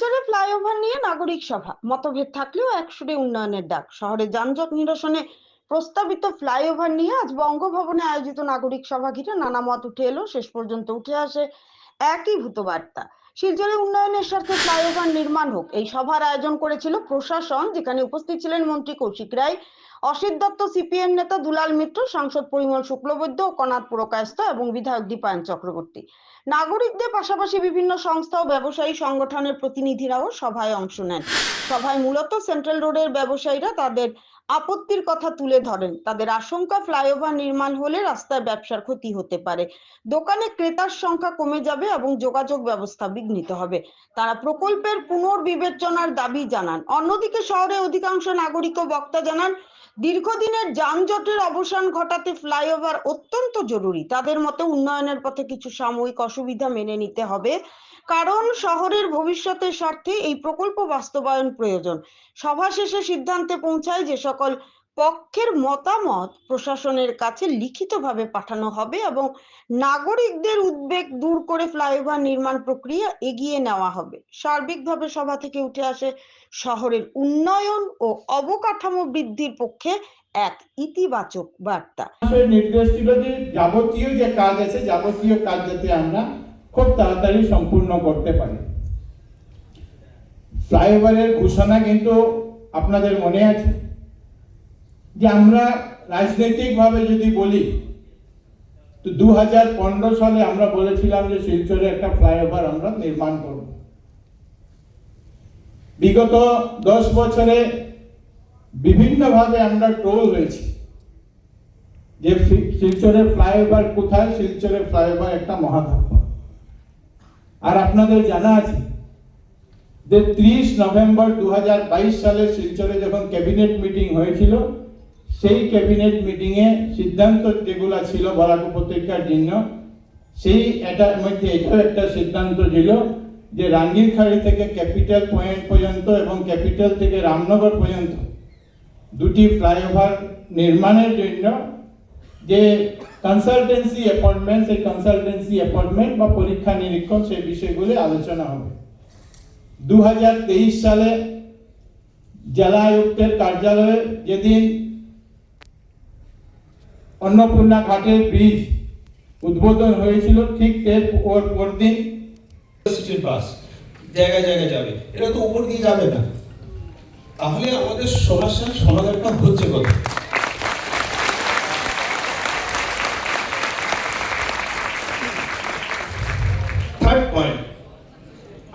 শিলচরে flyover নিয়ে নাগরিক সভা। মতভেদ থাকলেও একসুরে উন্নয়নের ডাক। শহরে যানজট নিরসনে প্রস্তাবিত ফ্লাইওভার নিয়ে আজ বঙ্গভবনে আয়োজিত নাগরিক সভা ঘিরে নানা মত উঠে এলো। শেষ পর্যন্ত উঠে আসে একই ভূত বার্তা শিলচরে উন্নয়নের স্বার্থে ফ্লাইওভার নির্মাণ হোক। এই সভার আয়োজন করেছিল প্রশাসন, যেখানে উপস্থিত ছিলেন মন্ত্রী কৌশিক রায়, অসিত দত্ত, সিপিএম নেতা দুলাল মিত্র, সাংসদ পরিমল শুক্লবৈদ্য ও কনাথ পুরকায়স্থ এবং বিধায়ক দীপায়ন চক্রবর্তী। নাগরিকদের পাশাপাশি বিভিন্ন সংস্থা ও ব্যবসায়ী সংগঠনের প্রতিনিধিরাও সভায় অংশ নেন। সভায় মূলত সেন্ট্রাল রোডের ব্যবসায়ীরা তাদের আপত্তির কথা তুলে ধরেন। তাদের আশঙ্কা, ফ্লাইওভার নির্মাণ হলে রাস্তায় ব্যবসার ক্ষতি হতে পারে। দোকানে ক্রেতার সংখ্যা কমে যাবে এবং যোগাযোগ ব্যবস্থা বিঘ্নিত হবে। তারা প্রকল্পের পুনর্বিবেচনার দাবি জানান। অন্যদিকে শহরে অধিকাংশ নাগরিক ও বক্তা জানান দীর্ঘদিনের যানজটের অবসান ঘটাতে ফ্লাইওভার অত্যন্ত জরুরি। তাদের মতে উন্নয়নের পথে কিছু সাময়িক অসুবিধা মেনে নিতে হবে। কারণ শহরের ভবিষ্যতের স্বার্থে এই প্রকল্প বাস্তবায়ন প্রয়োজন। সভা শেষে সিদ্ধান্তে পৌঁছায় যে সকল পক্ষের মতামত প্রশাসনের কাছে লিখিতভাবে পাঠানো হবে এবং নাগরিকদের উদ্বেগ দূর করে ফ্লাইওভার নির্মাণ প্রক্রিয়া এগিয়ে নেওয়া হবে। সার্বিকভাবে সভা থেকে উঠে আসে শহরের উন্নয়ন ও অবকাঠামো বৃদ্ধির পক্ষে এক ইতিবাচক বার্তা। নির্দেশ ছিল যে যাবতীয় যে কাজ আছে, যাবতীয় কাজ যাতে আমরা খুব তাড়াতাড়ি সম্পূর্ণ করতে পারি। ফ্লাইওভারের ঘোষণা কিন্তু আপনাদের মনে আছে। যে আমরা রাজনৈতিকভাবে যদি বলি, তো দু হাজার পনেরো সালে আমরা বলেছিলাম যে শিলচরে একটা ফ্লাইওভার আমরা নির্মাণ করব। বিগত দশ বছরে বিভিন্নভাবে আমরা টোল হয়েছি যে শিলচরের ফ্লাইওভার কোথায়, শিলচরের ফ্লাইওভার একটা মহাধাপ্পা আর আপনাদের জানা আছে যে ত্রিশ নভেম্বর দু হাজার বাইশ সালে শিলচরে যখন ক্যাবিনেট মিটিং হয়েছিল সেই ক্যাবিনেট মিটিংয়ে সিদ্ধান্ত যেগুলো ছিল বরাক উপত্যকার জন্য, সেই এটার মধ্যে এটাও একটা সিদ্ধান্ত ছিল যে রাঙ্গিরখাড়ি থেকে ক্যাপিটাল পয়েন্ট পর্যন্ত এবং ক্যাপিটাল থেকে রামনগর পর্যন্ত দুটি ফ্লাইওভার নির্মাণের জন্য যে কনসালটেন্সি অ্যাপয়েন্টমেন্ট সেই কনসালটেন্সি অ্যাপয়েন্টমেন্ট বা পরীক্ষা নিরীক্ষণ সেই বিষয়গুলি আলোচনা হবে। দু হাজার তেইশ সালে জেলা আয়ুক্তের কার্যালয়ে যেদিন অন্নপূর্ণা ঘাটের ব্রিজ উদ্বোধন হয়েছিল ঠিক এর ওর পরদিন। সিটির জায়গায় জায়গায় যাবে। এটা তো উপর দিয়ে যাবে না। তাহলে আমাদের সমস্যার সমাধানটা হচ্ছে কোথায়? থার্ড পয়েন্ট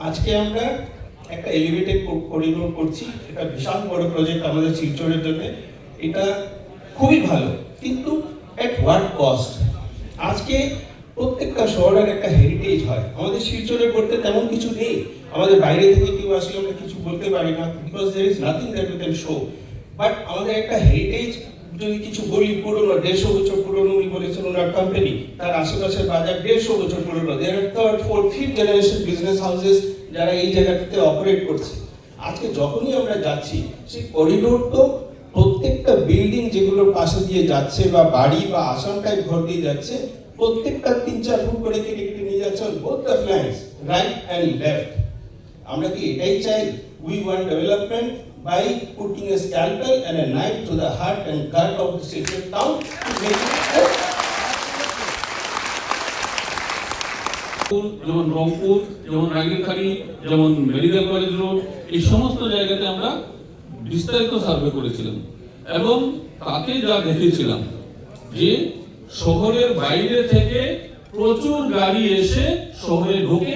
আজকে আমরা একটা এলিভেটেড করিডোর করছি। এটা বিশাল বড় প্রজেক্ট আমাদের শিলচরের জন্য। এটা খুবই ভালো, কিন্তু এট কস্ট আজকে প্রত্যেকটা শহরের একটা হেরিটেজ হয়। আমাদের শিলচরে করতে তেমন কিছু নেই। আমাদের বাইরে থেকে কেউ আসলে আমরা কিছু বলতে পারি না because there is nothing that we can show but আমাদের একটা হেরিটেজ যদি কিছু বলি, পুরনো, দেড়শো বছর পুরনো উনি বলেছেন ওনার কোম্পানি তার আশেপাশের বাজার দেড়শো বছর পুরনো। There third fourth fifth generation business houses যারা এই জায়গাটাতে অপারেট করছে। আজকে যখনই আমরা যাচ্ছি, সেই করিডোর তো প্রত্যেকটা বিল্ডিং যেগুলোর পাশে দিয়ে যাচ্ছে বা বাড়ি বা আসাম টাইপ ঘর দিয়ে যাচ্ছে, প্রত্যেকটা তিন চার ফুট করে কেটে কেটে নিয়ে যাচ্ছে both the flanks right and left আমরা কি এটাই চাই? We want development by putting a scalpel and a knife to the heart and gut of the city town যেমন রংপুর, যেমন রাঙ্গিরখাড়ি যেমন মেডিকেল কলেজ রোড এই সমস্ত জায়গাতে আমরা বিস্তারিত সার্ভে করেছিলাম এবং তাতে যা দেখেছিলাম, যে শহরের বাইরে থেকে প্রচুর গাড়ি এসে শহরে ঢোকে,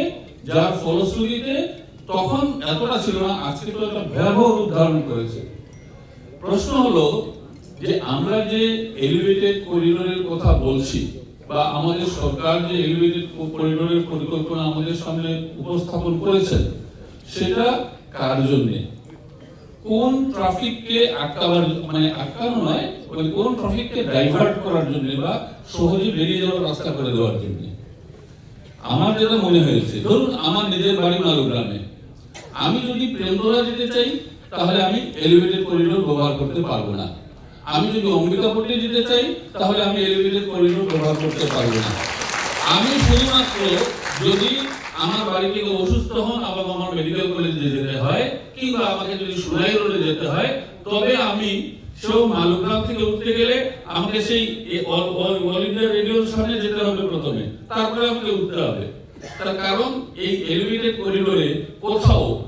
যার ফলশ্রুতিতে তখন এতটা ছিল না, আজকে তো একটা ভয়াবহ ধারণ করেছে। প্রশ্ন হলো যে আমরা যে এলিভেটেড করিডোরের কথা বলছি, বা আমাদের সরকার যে এলিভেটেড করিডোরের পরিকল্পনা আমাদের সামনে উপস্থাপন করেছেন, সেটা কার জন্য? কোন ট্রাফিককে আটকাবার মানে আটকানো নয় মানে কোন ট্রাফিককে ডাইভার্ট করার জন্য বা সহজে বেরিয়ে যাওয়ার রাস্তা করে দেওয়ার জন্য। আমার যেটা মনে হয়েছে, ধরুন আমার নিজের বাড়ি মালুগ্রামে আমি যদি প্রেমতলা যেতে চাই, তাহলে আমি এলিভেটেড করিডোর ব্যবহার করতে পারব না। আমি যদি অম্বিকাপট্টি যেতে চাই, তাহলে আমি এলিভেটেড করিডোর ব্যবহার করতে পারব না। আমি শুধুমাত্র যদি আমার বাড়ি থেকে অসুস্থ হন এবং আমার মেডিকেল কলেজে যেতে হয় কিংবা আমাকে যদি সুলাই রোডে যেতে হয়, তবে আমি সেও মালুগ্রাম থেকে উঠতে গেলে আমাকে সেই অল- ইন্ডিয়া রেডিওর সামনে যেতে হবে প্রথমে। তারপরে আমাকে উঠতে হবে। তার কারণ এই এলিভেটেড করিডোরে কোথাও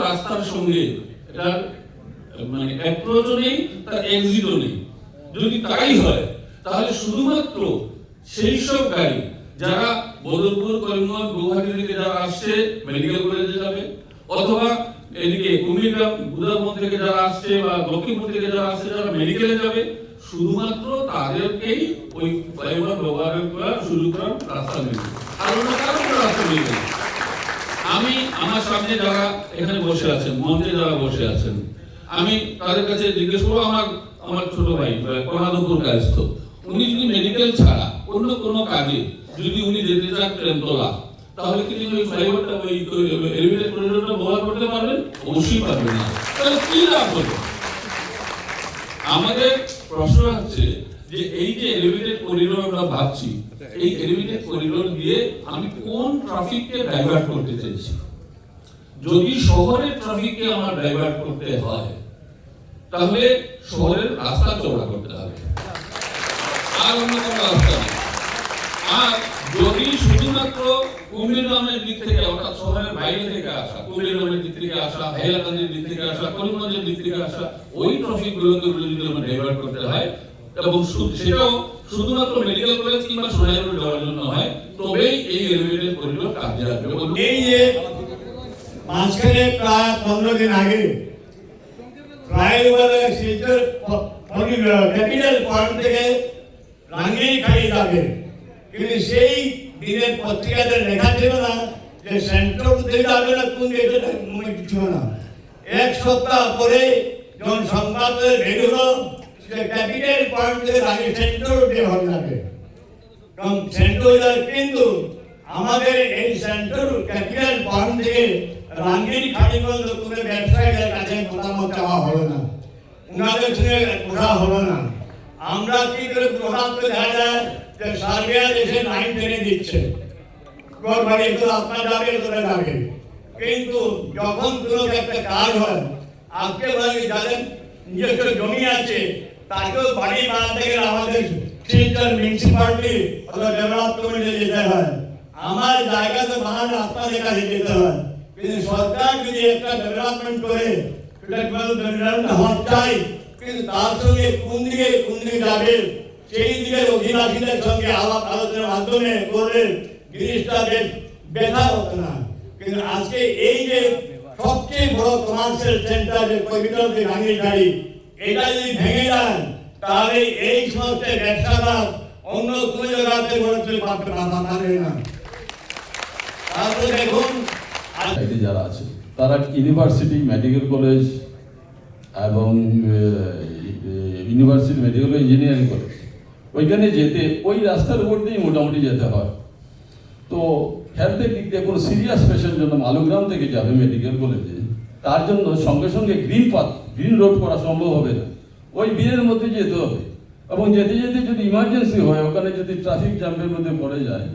রাস্তার সঙ্গে এটার মানে নেই, তার এক্সিটও নেই। যদি তাই হয়, তাহলে শুধুমাত্র সেই সব গাড়ি যারা বদরপুর, করিমগঞ্জ গুয়াহাটি থেকে যারা আসছে মেডিকেল কলেজে যাবে, অথবা এদিকে কুমিরগ্রাম বুদারবন থেকে যারা আসছে বা লক্ষ্মীপুর থেকে যারা আসছে যারা মেডিকেলে যাবে। শুধুমাত্র তাদেরকেই ওই ফ্লাইওভার ব্যবহার করার সুযোগ করার রাস্তা মিলবে আর অন্য কারও রাস্তা মিলবে আমি আমার সামনে যারা এখানে বসে আছেন, মঞ্চে যারা বসে আছেন, আমি তাদের কাছে জিজ্ঞেস করব, আমার আমার ছোট ভাই কর্ণাদপুর কায়স্থ উনি যদি মেডিকেল ছাড়া অন্য কোনো কাজে যদি উনি যেতে চান প্রেমতলা তাহলে কি ওই ফ্লাইওভারটা ওই এলিভেটেড করিডোরটা ব্যবহার করতে পারবেন অবশ্যই পারবেন না। তাহলে কি লাভ হলো? আমাদের প্রশ্ন হচ্ছে যে এই যে এলিভেটেড করিডোর আমরা ভাবছি, এই এলিভেটেড করিডোর দিয়ে আমি কোন ট্রাফিককে ডাইভার্ট করতে চাইছি? যদি শহরের ট্রাফিককে আমার ডাইভার্ট করতে হয়, তাহলে শহরের রাস্তা চওড়া করতে হবে। আর অন্য কোনো রাস্তা নেই। আর যদি শুধুমাত্র কুমিরগ্রামের দিক থেকে, অর্থাৎ শহরের বাইরে থেকে আসা কুমিরগ্রামের দিক থেকে আসা, হাইলাকান্দির দিক থেকে আসা, করিমগঞ্জের দিক থেকে আসা, ওই ট্রাফিক গুলোকে যদি আমরা ডাইভার্ট করতে হয় এবং সেটাও শুধুমাত্র মেডিকেল কলেজ কিংবা যাওয়ার জন্য হয়। তবেই এই করিডোর কাজে আসবে। এই যে মাঝখানে প্রায় পনেরো দিন আগে ফ্লাইওভারের শিলচর ক্যাপিটাল পয়েন্ট থেকে যাবে কিন্তু সেই দিনের পত্রিকাতে লেখা ছিল না যে সেন্ট্রাল থেকে যাবে না কোন দিকে মনে কিছু না। এক সপ্তাহ পরে যখন সংবাদ বের হলো যে ক্যাপিটাল পয়েন্ট থেকে রাঙ্গি সেন্ট্রাল দিয়ে হয়ে যাবে কারণ সেন্ট্রাল কিন্তু আমাদের এই সেন্ট্রাল ক্যাপিটাল পয়েন্ট থেকে রাঙ্গির খাড়িগঞ্জ কোনো ব্যবসায়ীদের কাছে মতামত চাওয়া হলো না। ওনাদের সঙ্গে কথা হলো না। আমরা কি করে প্রভাব দেখা যায়? যে সার্ভেয়ার এসে লাইন টেনে দিচ্ছে। আপনার যাবে তোরা যাবে কিন্তু যখন কোনো একটা কাজ হয়, আজকে বাড়ি যাদের নিজস্ব জমি আছে, তাকেও বাড়ি বানাতে গেলে আমাদের শিলচর মিউনিসিপালিটি অথবা ডেভেলপ কমিটি যেতে হয়। আমার জায়গা তো বানানো, আপনাদের কাছে যেতে হয়। কিন্তু সরকার যদি একটা ডেভেলপমেন্ট করে, সেটা ডেভেলপমেন্ট চাই? কিন্তু তার সঙ্গে কোন দিকে কোন দিকে যাবে? সেই দিকের অধিবাসীদের সঙ্গে আলাপ আলোচনার মাধ্যমে করলে জিনিসটা বেশ ব্যথা হতো না কিন্তু আজকে এই যে সবচেয়ে বড় কমার্শিয়াল সেন্টার যে করিডোর যে ভাঙিয়ে গাড়ি এটা যদি ভেঙে যান, তাহলে এই সমস্ত ব্যবসাদার অন্য কোনো জায়গাতে তুলে পারবে পারবে না। তারপরে দেখুন যারা আছে, তারা ইউনিভার্সিটি মেডিকেল কলেজ এবং ইউনিভার্সিটি মেডিকেল ইঞ্জিনিয়ারিং কলেজ ওইখানে যেতে, ওই রাস্তার উপর দিয়েই মোটামুটি যেতে হয়। তো হেলথের দিক দিয়ে কোনো সিরিয়াস পেশেন্ট জন্য মালুগ্রাম থেকে যাবে মেডিকেল কলেজে তার জন্য সঙ্গে সঙ্গে গ্রিন পাথ গ্রিন রোড করা সম্ভব হবে না। ওই বিয়ের মধ্যে যেতে হবে। এবং যেতে যেতে যদি ইমার্জেন্সি হয়, ওখানে যদি ট্রাফিক জ্যামের মধ্যে পড়ে যায়,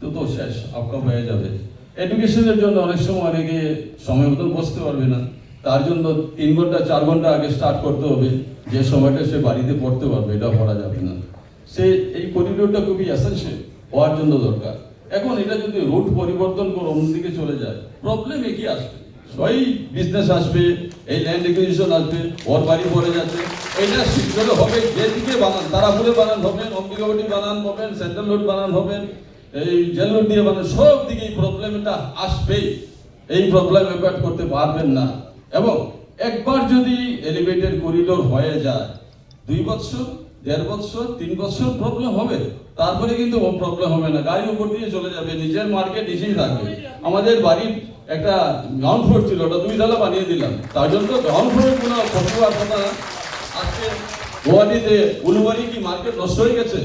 তো তো শেষ আউটকাম হয়ে যাবে। এডুকেশনের জন্য অনেক সময় অনেকে সময় মতন বসতে পারবে না। তার জন্য তিন ঘণ্টা, চার ঘণ্টা আগে স্টার্ট করতে হবে। যে সময়টা সে বাড়িতে পড়তে পারবে, এটা পড়া যাবে না। সে এই করিডোরটা খুবই এসেন্সিয়াল হওয়ার জন্য দরকার। এখন এটা যদি রুট পরিবর্তন করে অন্যদিকে চলে যায় প্রবলেম একই আসবে? ওই বিজনেস আসবে, এই ল্যান্ড একুইজিশন আসবে, ওর বাড়ি পড়ে যাচ্ছে। এটা শিলচরে হবে, যেদিকে বানান, তারাপুরে বানান হবেন অম্বিকাবটি বানান হবেন সেন্ট্রাল রোড বানান হবেন, এই জেল রোড দিয়ে বানান, সব দিকে এই প্রবলেমটা আসবেই। এই প্রবলেম অ্যাভয়েড করতে পারবেন না। এবং একবার যদি এলিভেটেড করিডোর হয়ে যায়, দুই বছর দেড় বছর, তিন বছর প্রবলেম হবে। তারপরে কিন্তু প্রবলেম হবে না। গাড়ি উপর দিয়ে চলে যাবে। নিজের মার্কেট নিজেই থাকবে। আমাদের বাড়ির একটা গ্রাউন্ড ফ্লোর ছিল, ওটা দুই তলা বানিয়ে দিলাম। তার জন্য গ্রাউন্ড ফ্লোরের কোনো না। আজকে গুয়াহাটিতে উলুবাড়ি কি মার্কেট নষ্ট হয়ে গেছে?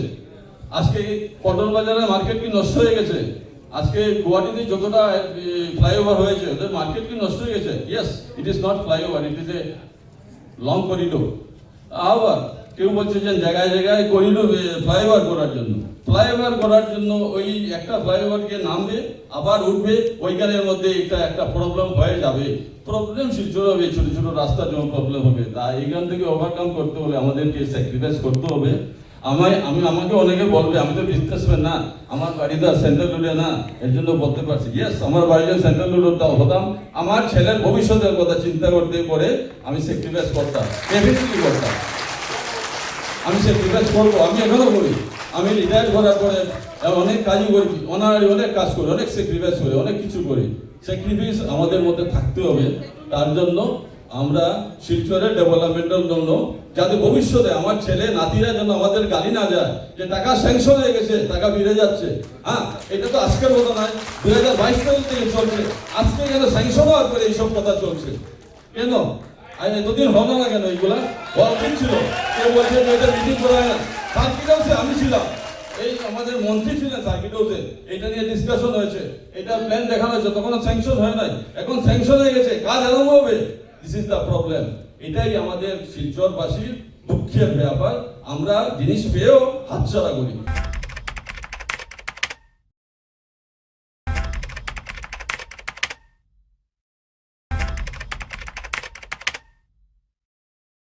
আজকে পটল বাজারের মার্কেট কি নষ্ট হয়ে গেছে? আজকে গুয়াহাটিতে যতটা ফ্লাইওভার হয়েছে, ওদের মার্কেট কি নষ্ট হয়ে গেছে? Yes it is not flyover it is a long corridor আবার কেউ বলছে যে জায়গায় জায়গায় করিডোর ফ্লাইওভার করার জন্য। ফ্লাইওভার করার জন্য ওই একটা ফ্লাইওভারকে নামবে, আবার উঠবে, ওইখানের মধ্যে একটা একটা প্রবলেম হয়ে যাবে। প্রবলেম শিলচর হবে, ছোট ছোট রাস্তার জন্য প্রবলেম হবে। তা এইখান থেকে ওভারকাম করতে হলে আমাদেরকে স্যাক্রিফাইস করতে হবে। আমায়, আমি, আমাকে অনেকে বলবে, আমি তো বিজনেসম্যান না, আমার বাড়িতে সেন্ট্রাল রোডে না, এর জন্য বলতে পারছি। ইয়েস আমার বাড়িতে সেন্ট্রাল রোড হতাম, আমার ছেলের ভবিষ্যতের কথা চিন্তা করতে পরে আমি স্যাক্রিফাইস করতাম করতাম। আমি সে স্যাক্রিফাইস করব, আমি এখনও করি আমি রিটায়ার করার পরে অনেক কাজই করি অনারি অনেক কাজ করি, অনেক স্যাক্রিফাইস করি, অনেক কিছু করি। স্যাক্রিফাইস আমাদের মধ্যে থাকতে হবে। তার জন্য আমরা শিলচরের ডেভেলপমেন্টের জন্য, যাতে ভবিষ্যতে আমার ছেলে, নাতিরা যেন আমাদের গালি না যায় যে টাকা স্যাংশন হয়ে গেছে, টাকা ফিরে যাচ্ছে। হ্যাঁ এটা তো আজকের কথা নয় দু হাজার বাইশ তারিখ থেকে চলছে। আজকে কেন স্যাংশন হওয়ার পরে এইসব কথা চলছে। কেন? আর, এতদিন হলো না কেন এইগুলা ঠিক ছিল? কেউ বলছে এটা মিটিং করা না। সার্কিট হাউসে আমি ছিলাম। এই আমাদের মন্ত্রী ছিলেন সার্কিট হাউসে এটা নিয়ে ডিসকাশন হয়েছে। এটা প্ল্যান দেখানো হয়েছে। তখন স্যাংশন হয় নাই। এখন স্যাংশন হয়ে গেছে। কাজ আরম্ভ হবে। দিস ইজ দ্য প্রবলেম এটাই আমাদের শিলচরবাসীর দুঃখের ব্যাপার। আমরা জিনিস পেয়েও হাতছাড়া করি।